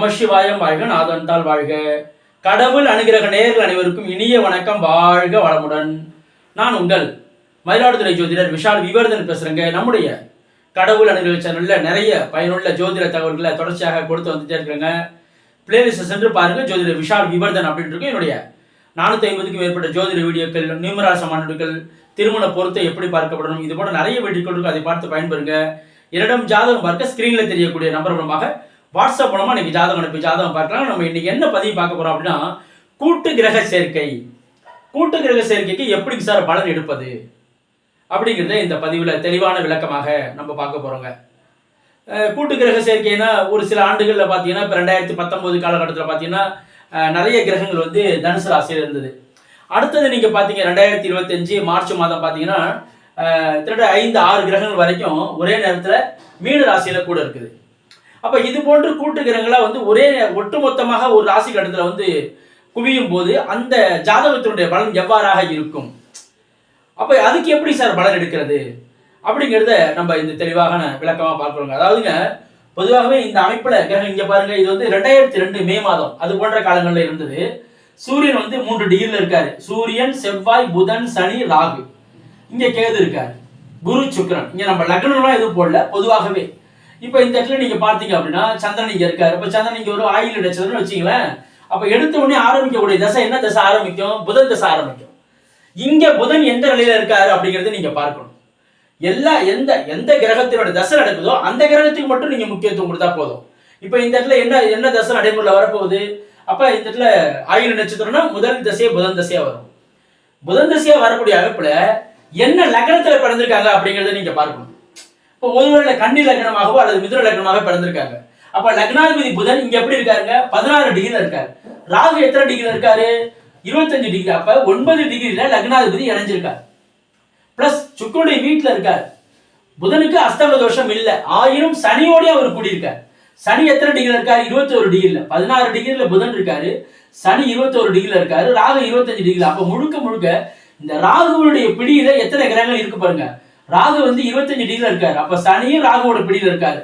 நமசிவாயம் வாழ்க நாதன்தால் வாழ்க. கடவுள் அனுகிரக நேர்கள் அனைவருக்கும் இனிய வணக்கம் வாழ்க வளமுடன். நான் உங்கள் மயிலாடுதுறை ஜோதிடர் விஷால் விவர்தன் பேசுறேங்க. நம்முடைய கடவுள் அணுகிரக சேனல்ல நிறைய பயனுள்ள ஜோதிட தகவல்களை தொடர்ச்சியாக கொடுத்து வந்துட்டே இருக்கிறேங்க. பிளேலிஸ்ட் சென்று பாருங்க. ஜோதிடர் விஷால் விவர்தன் அப்படின்னு இருக்கும் என்னுடைய நானூத்தி ஐம்பதுக்கும் மேற்பட்ட ஜோதிட வீடியோக்கள் நியூமராச மாநாடுகள் திருமண பொருத்தை எப்படி பார்க்கப்படணும் இது போல நிறைய வீடியோக்கள் இருக்கும் அதை பார்த்து பயன்பெறுங்க. என்னிடம் ஜாதகம் பார்க்க ஸ்கிரீன்ல தெரியக்கூடிய நம்பர் மூலமாக வாட்ஸ்அப் மூலமா இன்னைக்கு ஜாதகம் அனுப்பி ஜாதகம் பார்க்கலாம். நம்ம இன்னைக்கு என்ன பதிவு பார்க்க போறோம் அப்படின்னா கூட்டு கிரக சேர்க்கை. கூட்டு கிரக சேர்க்கைக்கு எப்படி சார் பலன் எடுப்பது? அப்படிங்கிறத இந்த பதிவில் தெளிவான விளக்கமாக நம்ம பார்க்க போறோங்க. கூட்டு கிரக சேர்க்கைனா ஒரு சில ஆண்டுகளில் பார்த்தீங்கன்னா இப்போ ரெண்டாயிரத்தி பத்தொம்போது காலகட்டத்தில் பார்த்தீங்கன்னா நிறைய கிரகங்கள் வந்து தனுசு ராசியில் இருந்தது. அடுத்தது நீங்கள் பார்த்தீங்க ரெண்டாயிரத்தி இருபத்தஞ்சு மார்ச் மாதம் பார்த்தீங்கன்னா அஹ் கிட்டத்தட்ட ஐந்து ஆறு கிரகங்கள் வரைக்கும் ஒரே நேரத்தில் மீன ராசியில் கூட இருக்குது. அப்ப இது போன்று கூட்டு கிரகங்களா வந்து ஒரே ஒட்டுமொத்தமாக ஒரு ராசி கட்டத்துல வந்து குவியும் போது அந்த ஜாதகத்தினுடைய பலன் எவ்வாறாக இருக்கும்? அப்ப அதுக்கு எப்படி சார் பலன் எடுக்கிறது? அப்படிங்கிறத நம்ம இந்த தெளிவாக விளக்கமா பார்க்கணுங்க. அதாவதுங்க பொதுவாகவே இந்த அமைப்புல கிரகம் இங்க பாருங்க இது வந்து ரெண்டாயிரத்தி ரெண்டு மே மாதம் அது போன்ற காலங்கள்ல இருந்தது. சூரியன் வந்து மூன்று டிகிரில இருக்காரு. சூரியன் செவ்வாய் புதன் சனி ராகு. இங்க கேது இருக்காரு. குரு சுக்கரன். இங்க நம்ம லக்னம்லாம் எதுவும் போடல. பொதுவாகவே இப்போ இந்த இடத்துல நீங்க பார்த்தீங்க அப்படின்னா சந்திரன் இங்க இருக்காரு. இப்ப சந்திரன் இங்க ஒரு ஆயில் நட்சத்திரம்னு வச்சுங்களேன் அப்ப எடுத்த உடனே ஆரம்பிக்கக்கூடிய தசை என்ன தசை ஆரம்பிக்கும்? புதன் தசை ஆரம்பிக்கும். இங்க புதன் எந்த நிலையில இருக்காரு அப்படிங்கறத நீங்க பார்க்கணும். எல்லா எந்த எந்த கிரகத்தினோட தசை நடக்குதோ அந்த கிரகத்துக்கு மட்டும் நீங்க முக்கியத்துவம் கொடுத்தா போதும். இப்போ இந்த இடத்துல என்ன என்ன தசை நடைமுறையில் வரப்போகுது? அப்ப இந்த இடத்துல ஆயுள் நட்சத்திரம்னா முதல் தசையே புதன் தசையா வரும். புதன் தசையா வரக்கூடிய அமைப்புல என்ன லக்னத்துல பிறந்திருக்காங்க அப்படிங்கறத நீங்க பார்க்கணும். இப்போ ஒருவேளை கன்னி லக்னமாகவோ அல்லது மிதுர லக்னமாக பிறந்திருக்காங்க. அப்ப லக்னாதிபதி புதன் இங்க எப்படி இருக்காருங்க? பதினாறு டிகிரில இருக்காரு. ராகு எத்தனை டிகிரில இருக்காரு? இருபத்தஞ்சு டிகிரி அப்ப ஒன்பது டிகிரில லக்னாதிபதி இணைஞ்சிருக்காரு. பிளஸ் சுக்கருடைய வீட்டுல இருக்கார். புதனுக்கு அஸ்தம தோஷம் இல்லை. ஆயினும் சனியோடய அவர் கூடியிருக்கார். சனி எத்தனை டிகிரி இருக்காரு? இருபத்தி ஒரு டிகிரில பதினாறு டிகிரில புதன் இருக்காரு. சனி இருபத்தி ஒரு டிகிரில இருக்காரு. ராகு இருபத்தஞ்சு டிகிரி அப்ப முழுக்க முழுக்க இந்த ராகுவனுடைய பிடியில எத்தனை கிரகங்கள் இருக்கு பாருங்க. ராகு வந்து இருபத்தஞ்சு டிகிரில இருக்காரு. அப்ப சனியும் ராகுவோட பிடியில இருக்காரு.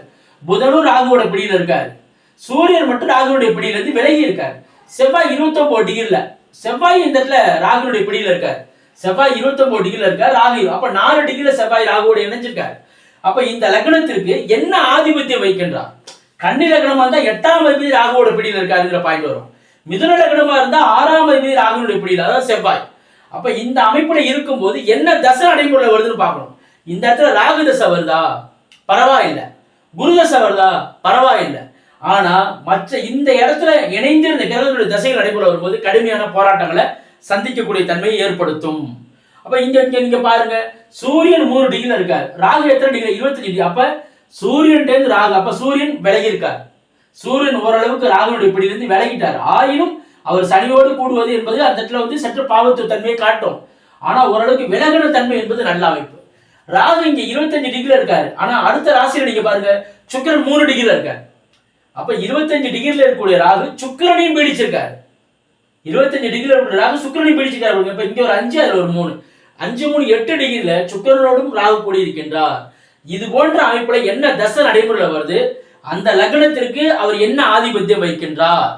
புதனும் ராகுவோட பிடியில இருக்காரு. சூரியன் மட்டும் ராகுனுடைய பிடியில இருந்து விலகி இருக்காரு. செவ்வாய் இருபத்தொன்பது டிகிரில செவ்வாய் இந்த இடத்துல ராகுனுடைய பிடியில இருக்காரு. செவ்வாய் இருபத்தொன்பது டிகிரில இருக்காரு ராகு அப்ப நாலு டிகிரில செவ்வாய் ராகுவோட இணைஞ்சிருக்காரு. அப்ப இந்த லக்னத்திற்கு என்ன ஆதிபத்தியம் வைக்கின்றார் கன்னி லக்னமா இருந்தா எட்டாம் அதிபதி ராகுவோட பிடியில இருக்காருங்கிற பாயிண்ட் வரும். மிதுன லக்னமா இருந்தா ஆறாம் அதிபதி ராகுனுடைய பிடியில அதாவது செவ்வாய். அப்ப இந்த அமைப்புல இருக்கும்போது என்ன தசை நடைமுறையில் வருதுன்னு பார்க்கணும். இந்த இடத்துல ராகு தசை வருதா? பரவாயில்லை. குரு தசை வருதா? பரவாயில்லை. ஆனா மற்ற இந்த இடத்துல இணைந்திருந்த கிரகங்களுடைய தசைகள் நடைபெற வரும்போது கடுமையான போராட்டங்களை சந்திக்கக்கூடிய தன்மையை ஏற்படுத்தும். அப்ப இங்க இங்க நீங்க பாருங்க. சூரியன் மூணு டிகிரில இருக்காரு. ராகு எத்தனை டிகிரி இருபத்தஞ்சு டிகிரி அப்ப சூரியன் இருந்து ராகு. அப்ப சூரியன் விலகி இருக்கார் சூரியன் ஓரளவுக்கு ராகுனுடைய பிடியிலிருந்து விலகிட்டார். ஆயினும் அவர் சனியோடு கூடுவது என்பது அந்த இடத்துல வந்து சற்று பாவத்து தன்மையை காட்டும். ஆனா ஓரளவுக்கு விலகின தன்மை என்பது நல்ல அமைப்பு. ராகு இங்க இருபத்தஞ்சு டிகிரில இருக்காரு. ஆனா அடுத்த ராசியில நீங்க பாருங்க சுக்கரன் மூணு டிகிரில இருக்காரு. அப்ப இருபத்தஞ்சு டிகிரில இருக்கக்கூடிய ராகு சுக்கரனையும் பீடிச்சிருக்காரு. இருபத்தஞ்சு டிகிரில இருக்கக்கூடிய ராகு சுக்கரனையும் பீடிச்சிருக்காரு இப்ப இங்க ஒரு அஞ்சு அதுல ஒரு மூணு. அஞ்சு மூணு எட்டு டிகிரில சுக்கரனோடும் ராகு கூடி இருக்கின்றார். இது போன்ற அமைப்புல என்ன தசை நடைமுறையில் வருது? அந்த லக்னத்திற்கு அவர் என்ன ஆதிபத்தியம் வைக்கின்றார்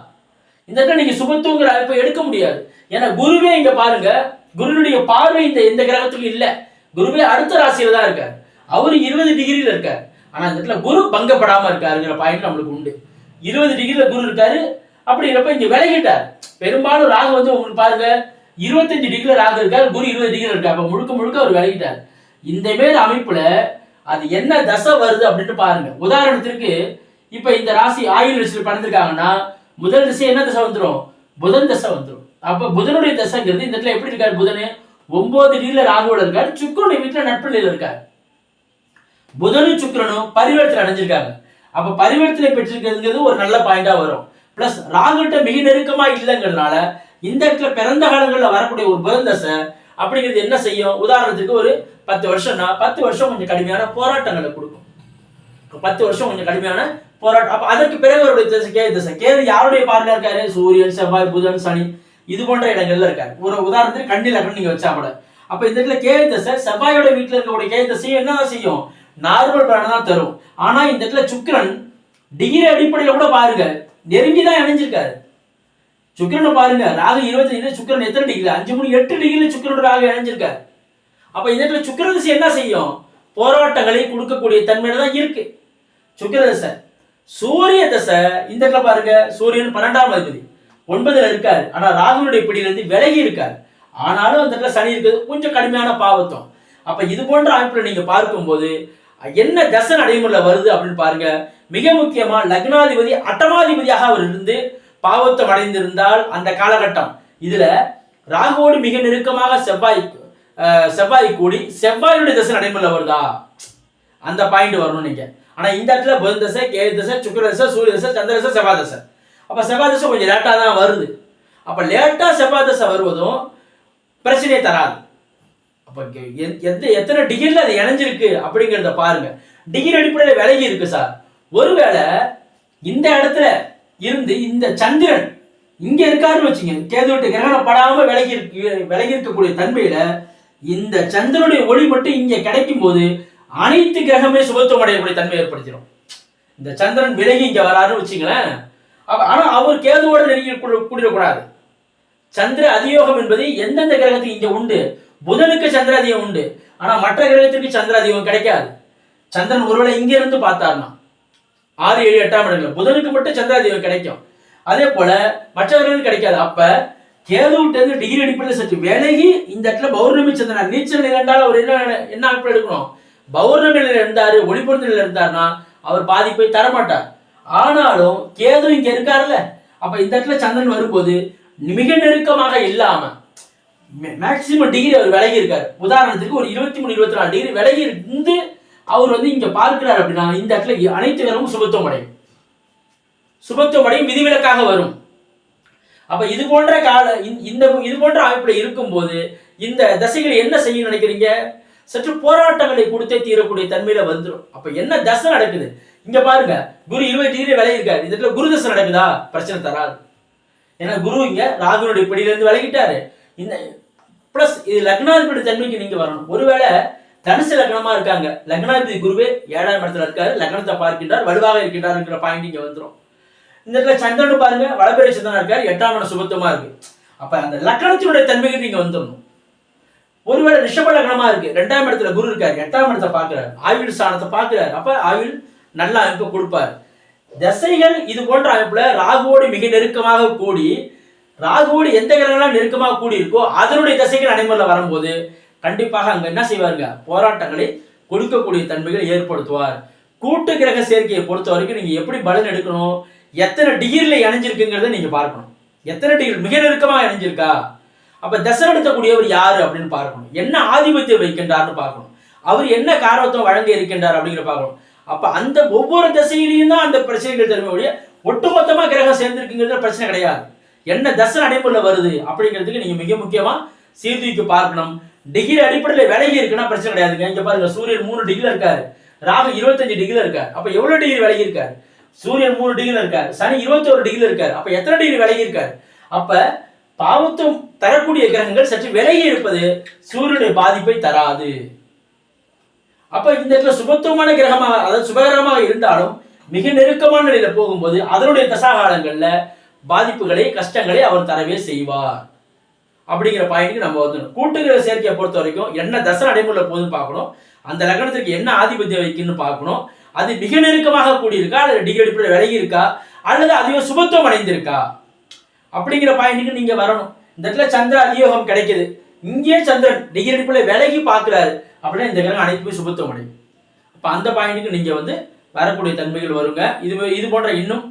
இந்த இடத்துல நீங்க சுபத்துவங்கிற அமைப்பை எடுக்க முடியாது. ஏன்னா குருவே இங்க பாருங்க குருனுடைய பார்வை இந்த எந்த கிரகத்துக்கும் இல்லை. குருவே அடுத்த ராசியில தான் இருக்கார். அவர் இருபது டிகிரியில் இருக்கார். ஆனா இந்த இடத்துல குரு பங்கப்படாம இருக்காருங்கிற பாயிண்ட் நம்மளுக்கு உண்டு. இருபது டிகிரியில குரு இருக்காரு. அப்படிங்கிறப்ப இங்க விலகிட்டார். பெரும்பாலும் ராகு வந்து உங்களுக்கு பாருங்க இருபத்தஞ்சு டிகிரில ராகு இருக்காரு குரு இருபது டிகிரி இருக்கார். அப்ப முழுக்க முழுக்க அவர் விலகிட்டார். இந்த மாரி அமைப்புல அது என்ன தசை வருது அப்படின்னு பாருங்க. உதாரணத்திற்கு இப்ப இந்த ராசி ஆயுள் வச்சு பறந்துருக்காங்கன்னா முதல் திசை என்ன தசை வந்துடும் புதன் தசை வந்துடும் அப்ப புதனுடைய தசைங்கிறது இந்த இடத்துல எப்படி இருக்காரு புதனு? ஒன்பது டிகிரியில ராகுவோட இருக்காரு சுக்கரன் வீட்டுல நட்புலையில இருக்காரு. புதனும் சுக்கரனும் பரிவர்த்தனை அடைஞ்சிருக்காங்க. அப்ப பரிவர்த்தனை பெற்றிருக்கிறதுங்கிறது ஒரு நல்ல பாயிண்டா வரும். பிளஸ் ராகுட்ட மிக நெருக்கமா இல்லைங்கிறதுனால இந்த இடத்துல பிறந்த காலங்களில் வரக்கூடிய ஒரு புதன் தசை அப்படிங்கிறது என்ன செய்யும்? உதாரணத்துக்கு ஒரு பத்து வருஷம்னா பத்து வருஷம் கொஞ்சம் கடுமையான போராட்டங்களை கொடுக்கும். பத்து வருஷம் கொஞ்சம் கடுமையான போராட்டம். அப்ப அதற்கு பிறகு அவருடைய திசை கேது திசை. கேது யாருடைய பார்வையா இருக்காரு? சூரியன் செவ்வாய் புதன் சனி. இது போன்ற இடங்கள்ல இருக்காரு. ஒரு உதாரணத்துக்கு கண்ணில் லக்னம் நீங்க வச்சா கூட. அப்ப இந்த இடத்துல கேது தசை செவ்வாயோட வீட்டுல இருக்கக்கூடிய கேது தசையும் என்ன செய்யும்? நார்மல் பலனை தான் தரும். ஆனா இந்த இடத்துல சுக்கிரன் டிகிரி அடிப்படையில கூட பாருங்க நெருங்கி தான் இணைஞ்சிருக்காரு. சுக்கிரனை பாருங்க ராகு இருபத்தி சுக்கிரன் எத்தனை டிகிரி அஞ்சு மூணு எட்டு டிகிரியில் சுக்கிரனோட ராகு இணைஞ்சிருக்காரு. அப்ப இந்த இடத்துல சுக்கிர திசை என்ன செய்யும்? போராட்டங்களை கொடுக்கக்கூடிய தன்மையில தான் இருக்கு. சுக்கிர தசை. சூரிய தசை இந்த இடத்துல பாருங்க சூரியன் பன்னெண்டாம் அதிபதி. ஒன்பதுல இருக்காரு. ஆனா ராகுனுடைய பிடியிலிருந்து விலகி இருக்காரு. ஆனாலும் அந்த இடத்துல சனி இருக்குது கொஞ்சம் கடுமையான பாவத்தம். அப்ப இது போன்ற அமைப்புல நீங்க பார்க்கும்போது என்ன தசை நடைமுறையில் வருது அப்படின்னு பாருங்க. மிக முக்கியமா லக்னாதிபதி அட்டமாதிபதியாக அவர் இருந்து பாவத்தம் அடைந்திருந்தால் அந்த காலகட்டம். இதுல ராகுவோடு மிக நெருக்கமாக செவ்வாய் செவ்வாய் கூடி செவ்வாயுடைய தசை நடைமுறையில் வருதா? அந்த பாயிண்ட் வரணும் நீங்க. ஆனா இந்த இடத்துல புதன் தசை கேது தசை சுக்கர தசை சூரிய தசை சந்திர தசை செவ்வாய் தசை. அப்போ செவ்வாய் தசை கொஞ்சம் லேட்டாக தான் வருது. அப்போ லேட்டாக செவ்வாய் தசை வருவதும் பிரச்சனையை தராது. அப்போ எந்த எத்தனை டிகிரில அது இணைஞ்சிருக்கு அப்படிங்கிறத பாருங்க. டிகிரி அடிப்படையில் விலகி இருக்கு சார் ஒருவேளை இந்த இடத்துல இருந்து இந்த சந்திரன் இங்கே இருக்காருன்னு வச்சுங்க கேது விட்டு கிரகணம் விலகி இருக்கு விலகி இருக்கக்கூடிய தன்மையில் இந்த சந்திரனுடைய ஒளி மட்டும் இங்கே கிடைக்கும் போது அனைத்து கிரகமே சுபத்துவம் அடையக்கூடிய தன்மை ஏற்படுத்திடும். இந்த சந்திரன் விலகி இங்கே வராருன்னு வச்சுங்களேன் ஆனா அவர் கேதுவோட நெருங்கி கூடிடக்கூடாது. சந்திர அதியோகம் என்பது எந்தெந்த கிரகத்துக்கு இங்க உண்டு? புதனுக்கு சந்திர அதிகம் உண்டு. ஆனா மற்ற கிரகத்திற்கு சந்திர அதிகம் கிடைக்காது. சந்திரன் ஒருவேளை இங்க இருந்து பார்த்தாருன்னா ஆறு ஏழு எட்டாம் இடங்கள் புதனுக்கு மட்டும் சந்திர அதிகம் கிடைக்கும். அதே போல மற்றவர்களுக்கு கிடைக்காது. அப்ப கேதுவிட்ட இருந்து டிகிரி அடிப்படையில் சற்று விலகி இந்த இடத்துல பௌர்ணமி சந்திரன் நீச்சல் நிலண்டால் அவர் என்ன என்ன அமைப்பில் எடுக்கணும்? பௌர்ணமி நிலையில் இருந்தாரு ஒளிபொருந்த நிலையில் இருந்தாருன்னா அவர் பாதிப்பை தரமாட்டார். ஆனாலும் கேது இங்க இருக்காருல்ல. அப்ப இந்த இடத்துல சந்திரன் வரும்போது மிக நெருக்கமாக இல்லாம மேக்சிமம் டிகிரி அவர் விலகி இருக்காரு உதாரணத்துக்கு ஒரு இருபத்தி மூணு இருபத்தி நாலு டிகிரி விலகி இருந்து அவர் வந்து இங்க பார்க்கிறார் அப்படின்னா இந்த இடத்துல அனைத்து கிரகமும் சுபத்துவம் அடையும். சுபத்துவம் அடையும் விதிவிலக்காக வரும். அப்ப இது போன்ற கால இந்த- இந்த இது போன்ற அமைப்புல இருக்கும்போது இந்த தசைகள் என்ன செய்ய நினைக்கிறீங்க? சற்று போராட்டங்களை கொடுத்தே தீரக்கூடிய தன்மையில வந்துடும் அப்ப என்ன தசை நடக்குது? இங்க பாருங்க குரு இருபது டிகிரி விலகி இருக்காரு இந்த இடத்துல குரு தசை நடக்குதா? பிரச்சனை தராது. ஏன்னா குரு இங்க ராகுனுடைய பிடியிலிருந்து விலகிட்டாரு. இந்த பிளஸ் இது லக்னாதிபதி தன்மைக்கு நீங்க வரணும். ஒருவேளை தனுசு லக்னமா இருக்காங்க. லக்னாதிபதி குருவே ஏழாம் இடத்துல இருக்காரு. லக்னத்தை பார்க்கின்றார் வலுவாக இருக்கின்றார்ங்கிற பாயிண்ட் இங்க வந்துடும் இந்த இடத்துல சந்திரன் பாருங்க வளபெரிய சந்திரனா இருக்காரு. எட்டாம் இடம் சுபத்துவமா இருக்கு. அப்ப அந்த லக்னத்தினுடைய தன்மைக்கு நீங்க வந்துடணும். ஒருவேளை ரிஷப லக்னமா இருக்கு. ரெண்டாம் இடத்துல குரு இருக்காரு. எட்டாம் இடத்தை பார்க்கிறார். ஆயுள் ஸ்தானத்தை பார்க்கிறார். அப்ப ஆயுள் நல்ல அமைப்பை கொடுப்பார். தசைகள் இது போன்ற அமைப்புல ராகுவோடு மிக நெருக்கமாக கூடி ராகுவோடு எந்த கிரகங்களாம் நெருக்கமாக கூடி இருக்கோ அதனுடைய தசைகள் நடைமுறையில் வரும்போது கண்டிப்பாக அங்க என்ன செய்வாருங்க? போராட்டங்களை கொடுக்கக்கூடிய தன்மைகளை ஏற்படுத்துவார். கூட்டு கிரக சேர்க்கையை பொறுத்த வரைக்கும் நீங்க எப்படி பலன் எடுக்கணும்? எத்தனை டிகிரில இணைஞ்சிருக்குங்கிறத நீங்க பார்க்கணும். எத்தனை டிகிரி மிக நெருக்கமாக இணைஞ்சிருக்கா? அப்ப தசை நடத்தக்கூடியவர் யாரு அப்படின்னு பார்க்கணும். என்ன ஆதிபத்தியம் வைக்கின்றார்னு பார்க்கணும். அவர் என்ன காரவத்தம் வழங்க இருக்கின்றார் அப்படிங்கிற பார்க்கணும். அப்ப அந்த ஒவ்வொரு திசையிலையும் தான் அந்த பிரச்சனைகள் தருமையுடைய ஒட்டுமொத்தமாக ஒட்டுமொத்தமா கிரகம் சேர்ந்திருக்குங்கிறது பிரச்சனை கிடையாது. என்ன தசை நடைமுறையில் வருது அப்படிங்கிறதுக்கு நீங்க மிக முக்கியமா சீர்தூக்கி பார்க்கணும். டிகிரி அடிப்படையில் விலகி இருக்குன்னா பிரச்சனை கிடையாதுங்க. இங்க பாருங்க சூரியன் மூணு டிகிரில இருக்காரு. ராகு இருபத்தஞ்சு டிகிரில இருக்காரு. அப்ப எவ்வளவு டிகிரி விலகி இருக்காரு? சூரியன் மூணு டிகிரில இருக்காரு. சனி இருபத்தோரு டிகிரில இருக்காரு. அப்ப எத்தனை டிகிரி விலகி இருக்காரு? அப்ப பாவத்தும் தரக்கூடிய கிரகங்கள் சற்று விலகி இருப்பது சூரியனுடைய பாதிப்பை தராது. அப்ப இந்த இடத்துல சுபத்துவமான கிரகமாக அதாவது சுபகிரகமாக இருந்தாலும் மிக நெருக்கமான நிலையில போகும்போது அதனுடைய தசாகாலங்கள்ல பாதிப்புகளை கஷ்டங்களை அவர் தரவே செய்வார். அப்படிங்கிற பாயிண்ட்க்கு நம்ம வந்துடும் கூட்டுகிற சேர்க்கையை பொறுத்த வரைக்கும் என்ன தசை நடைமுறையில் போகுதுன்னு பார்க்கணும். அந்த லக்னத்துக்கு என்ன ஆதிபத்தியம் வைக்குன்னு பார்க்கணும். அது மிக நெருக்கமாக கூடியிருக்கா அல்லது டிகிரி அடிப்படையில் விலகி இருக்கா அல்லது அதிகம் சுபத்துவம் அடைந்திருக்கா? அப்படிங்கிற பாயிண்ட்டுக்கு நீங்க வரணும். இந்த இடத்துல சந்திர அதியோகம் கிடைக்குது. இங்கேயே சந்திரன் டிகிரி விலகி பார்க்குறாரு. அப்படின்னா இந்த கிரகம் அனைத்துமே சுபத்துவம் அடையும். அப்போ அந்த பாயிண்ட்டுக்கு நீங்க வந்து வரக்கூடிய தன்மைகள் வருங்க. இது இது போன்ற இன்னும்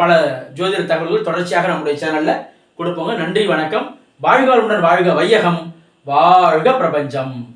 பல ஜோதிட தகவல்கள் தொடர்ச்சியாக நம்முடைய சேனல்ல கொடுப்போங்க. நன்றி வணக்கம். வாழ்க வாழ்க வையகம். வாழ்க பிரபஞ்சம்.